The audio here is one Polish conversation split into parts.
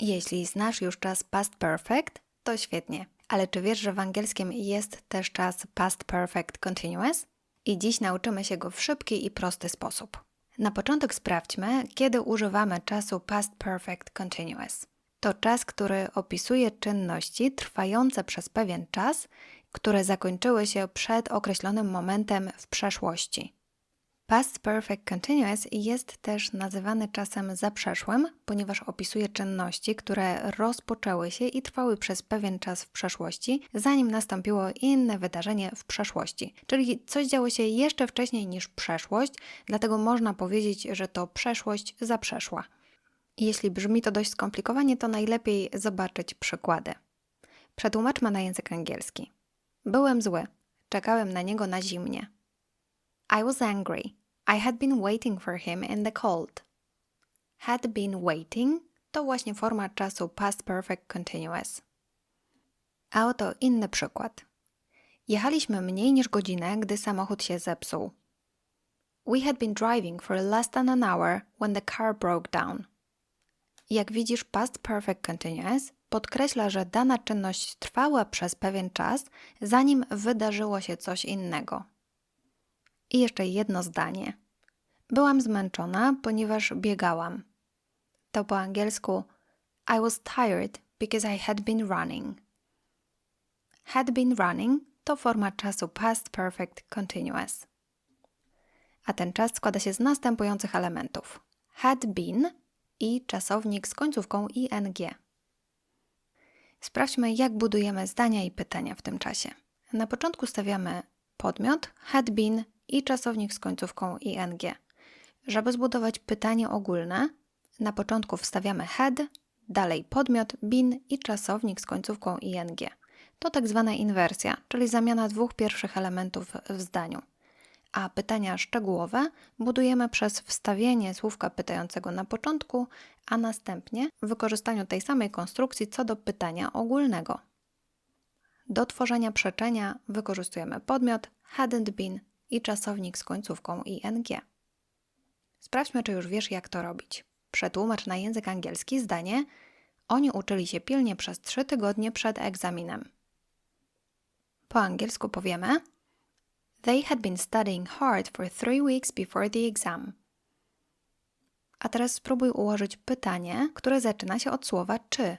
Jeśli znasz już czas past perfect, to świetnie. Ale czy wiesz, że w angielskim jest też czas past perfect continuous? I dziś nauczymy się go w szybki i prosty sposób. Na początek sprawdźmy, kiedy używamy czasu past perfect continuous. To czas, który opisuje czynności trwające przez pewien czas, które zakończyły się przed określonym momentem w przeszłości. Past Perfect Continuous jest też nazywany czasem zaprzeszłym, ponieważ opisuje czynności, które rozpoczęły się i trwały przez pewien czas w przeszłości, zanim nastąpiło inne wydarzenie w przeszłości. Czyli coś działo się jeszcze wcześniej niż przeszłość, dlatego można powiedzieć, że to przeszłość zaprzeszła. Jeśli brzmi to dość skomplikowanie, to najlepiej zobaczyć przykłady. Przetłumaczmy na język angielski. Byłem zły. Czekałem na niego na zimnie. I was angry. I had been waiting for him in the cold. Had been waiting to właśnie forma czasu past perfect continuous. A oto inny przykład. Jechaliśmy mniej niż godzinę, gdy samochód się zepsuł. We had been driving for less than an hour when the car broke down. Jak widzisz, past perfect continuous podkreśla, że dana czynność trwała przez pewien czas, zanim wydarzyło się coś innego. I jeszcze jedno zdanie. Byłam zmęczona, ponieważ biegałam. To po angielsku I was tired because I had been running. Had been running to forma czasu past perfect continuous. A ten czas składa się z następujących elementów: had been i czasownik z końcówką ing. Sprawdźmy, jak budujemy zdania i pytania w tym czasie. Na początku stawiamy podmiot had been i czasownik z końcówką ing. Żeby zbudować pytanie ogólne, na początku wstawiamy had, dalej podmiot been i czasownik z końcówką ing. To tak zwana inwersja, czyli zamiana dwóch pierwszych elementów w zdaniu. A pytania szczegółowe budujemy przez wstawienie słówka pytającego na początku, a następnie wykorzystaniu tej samej konstrukcji co do pytania ogólnego. Do tworzenia przeczenia wykorzystujemy podmiot hadn't been i czasownik z końcówką ing. Sprawdźmy, czy już wiesz, jak to robić. Przetłumacz na język angielski zdanie Oni uczyli się pilnie przez trzy tygodnie przed egzaminem. Po angielsku powiemy They had been studying hard for three weeks before the exam. A teraz spróbuj ułożyć pytanie, które zaczyna się od słowa czy.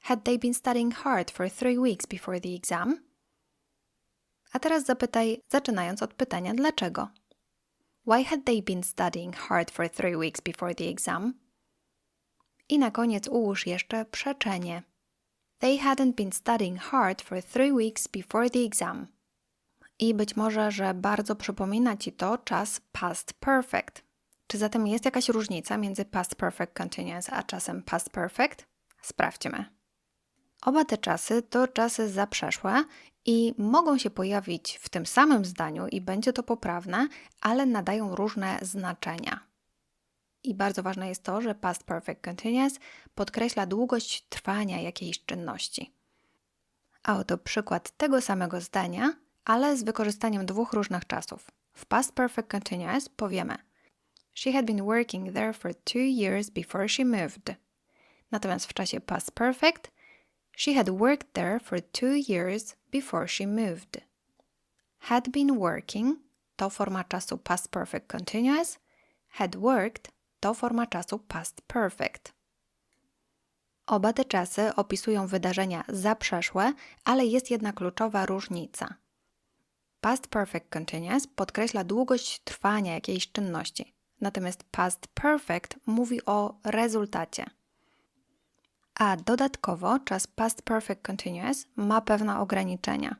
Had they been studying hard for three weeks before the exam? A teraz zapytaj, zaczynając od pytania dlaczego. Why had they been studying hard for three weeks before the exam? I na koniec ułóż jeszcze przeczenie. They hadn't been studying hard for three weeks before the exam. I być może, że bardzo przypomina Ci to czas past perfect. Czy zatem jest jakaś różnica między past perfect continuous a czasem past perfect? Sprawdźmy. Oba te czasy to czasy zaprzeszłe i mogą się pojawić w tym samym zdaniu i będzie to poprawne, ale nadają różne znaczenia. I bardzo ważne jest to, że past perfect continuous podkreśla długość trwania jakiejś czynności. A oto przykład tego samego zdania, ale z wykorzystaniem dwóch różnych czasów. W past perfect continuous powiemy She had been working there for two years before she moved. Natomiast w czasie past perfect She had worked there for two years before she moved. Had been working to forma czasu past perfect continuous. Had worked to forma czasu past perfect. Oba te czasy opisują wydarzenia zaprzeszłe, ale jest jedna kluczowa różnica. Past perfect continuous podkreśla długość trwania jakiejś czynności, natomiast past perfect mówi o rezultacie. A dodatkowo czas past perfect continuous ma pewne ograniczenia.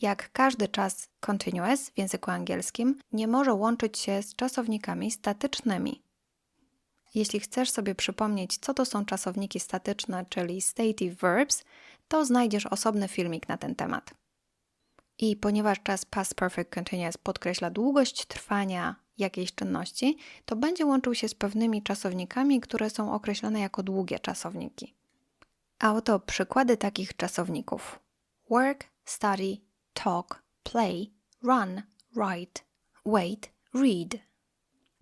Jak każdy czas continuous w języku angielskim, nie może łączyć się z czasownikami statycznymi. Jeśli chcesz sobie przypomnieć, co to są czasowniki statyczne, czyli stative verbs, to znajdziesz osobny filmik na ten temat. I ponieważ czas past perfect continuous podkreśla długość trwania jakiejś czynności, to będzie łączył się z pewnymi czasownikami, które są określone jako długie czasowniki. A oto przykłady takich czasowników: work, study, talk, play, run, write, wait, read.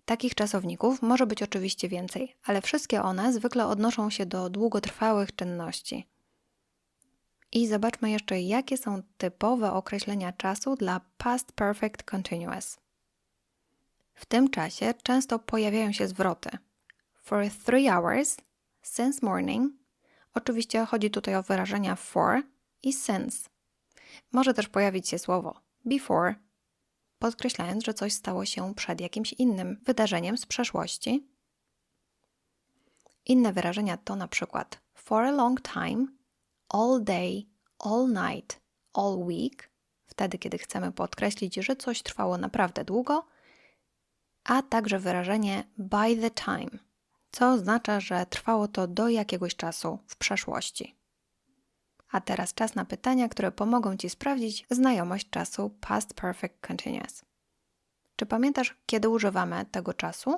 Takich czasowników może być oczywiście więcej, ale wszystkie one zwykle odnoszą się do długotrwałych czynności. I zobaczmy jeszcze, jakie są typowe określenia czasu dla past perfect continuous. W tym czasie często pojawiają się zwroty for three hours, since morning. Oczywiście chodzi tutaj o wyrażenia for i since. Może też pojawić się słowo before, podkreślając, że coś stało się przed jakimś innym wydarzeniem z przeszłości. Inne wyrażenia to na przykład for a long time, all day, all night, all week, wtedy kiedy chcemy podkreślić, że coś trwało naprawdę długo, a także wyrażenie by the time, co oznacza, że trwało to do jakiegoś czasu w przeszłości. A teraz czas na pytania, które pomogą Ci sprawdzić znajomość czasu past perfect continuous. Czy pamiętasz, kiedy używamy tego czasu?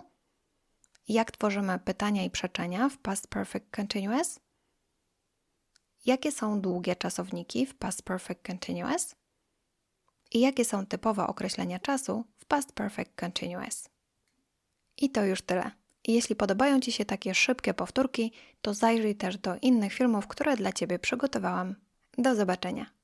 Jak tworzymy pytania i przeczenia w past perfect continuous? Jakie są długie czasowniki w past perfect continuous? I jakie są typowe określenia czasu w past perfect continuous? I to już tyle. Jeśli podobają Ci się takie szybkie powtórki, to zajrzyj też do innych filmów, które dla Ciebie przygotowałam. Do zobaczenia.